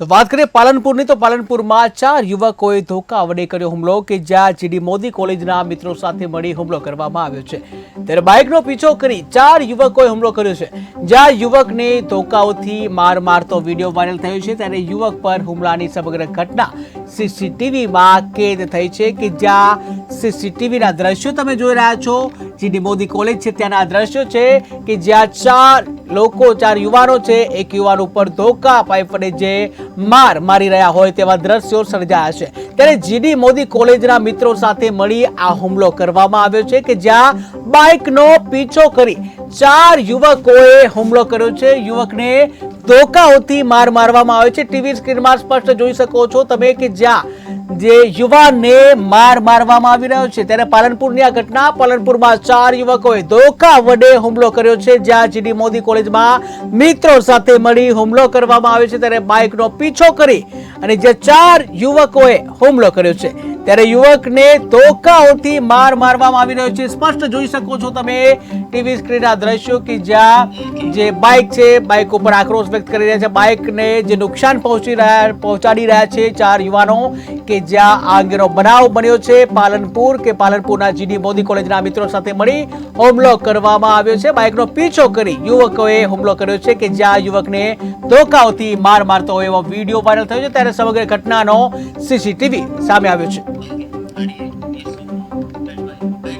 તો વાત કરીએ પાલનપુરની, તો પાલનપુરમાં ચાર યુવકોએ ધોકા વડે કર્યો હુમલો કે જ્યાં જીડી મોદી કોલેજના મિત્રો સાથે મળી હુમલો કરવામાં આવ્યો છે. ત્યારે બાઇકનો પીછો કરી ચાર યુવકોએ હુમલો કર્યો છે. જ્યાં યુવકને ધોકાઓથી માર મારતો વીડિયો વાયરલ થયો છે, ત્યારે યુવક પર હુમલાની સમગ્ર ઘટના સીસીટીવીમાં કેદ થઈ છે કે જ્યાં સીસીટીવીના દ્રશ્યો તમે જોઈ રહ્યા છો. જીડી મોદી કોલેજ છે, ત્યાંના દ્રશ્યો છે કે જ્યાં ચાર લોકો, ચાર યુવાનો છે, એક યુવાન ઉપર ધોકા પાઇપ વડે જે માર મારી રહ્યા હોય તેવા દ્રશ્યો સર્જાયા છે. ત્યારે જીડી મોદી કોલેજના મિત્રો સાથે મળી આ હુમલો કરવામાં આવ્યો છે કે જ્યાં બાઇકનો પીછો કરી ચાર યુવકોએ હુમલો કર્યો છે. યુવકને ધોકાઓથી માર મારવામાં આવ્યો છે. ટીવી સ્ક્રીનમાં સ્પષ્ટ જોઈ શકો છો તમે કે જ્યાં જે યુવાનને માર મારવામાં આવી રહ્યો છે ત્યારે પાલનપુરની આ ઘટના. પાલનપુરમાં ચાર યુવકોએ ધોકા વડે હુમલો કર્યો છે. જ્યાં જીડી મોદી કોલેજમાં મિત્રો સાથે મળી હુમલો કરવામાં આવ્યો છે. ત્યારે બાઇકનો પીછો કરી અને જે ચાર યુવકોએ હુમલો કર્યો છે. ત્યારે યુવકને ધોકાઓથી માર મારવામાં આવી રહ્યો છે. સ્પષ્ટ જોઈ શકો છો તમે ટીવી સ્ક્રીનના દ્રશ્યો કે જ્યાં જે બાઇક છે, બાઇક ઉપર આક્રોશ વ્યક્ત કરી રહ્યા છે. બાઇકને જે નુકસાન પહોંચી રહ્યા, પહોંચાડી રહ્યા છે ચાર યુવાનો. કે જ્યાં આ અંગેનો બનાવ બન્યો છે, પાલનપુર કે પાલનપુરના જીડી મોદી કોલેજના મિત્રો સાથે મળી હુમલો કરવામાં આવ્યો છે. બાઇકનો પીછો કરી યુવકોએ હુમલો કર્યો છે કે જ્યાં યુવકને ધોકાઓથી માર મારતો હોય એવો વીડિયો વાયરલ થયો છે. ત્યારે સમગ્ર ઘટનાનો સીસીટીવી સામે આવ્યો છે.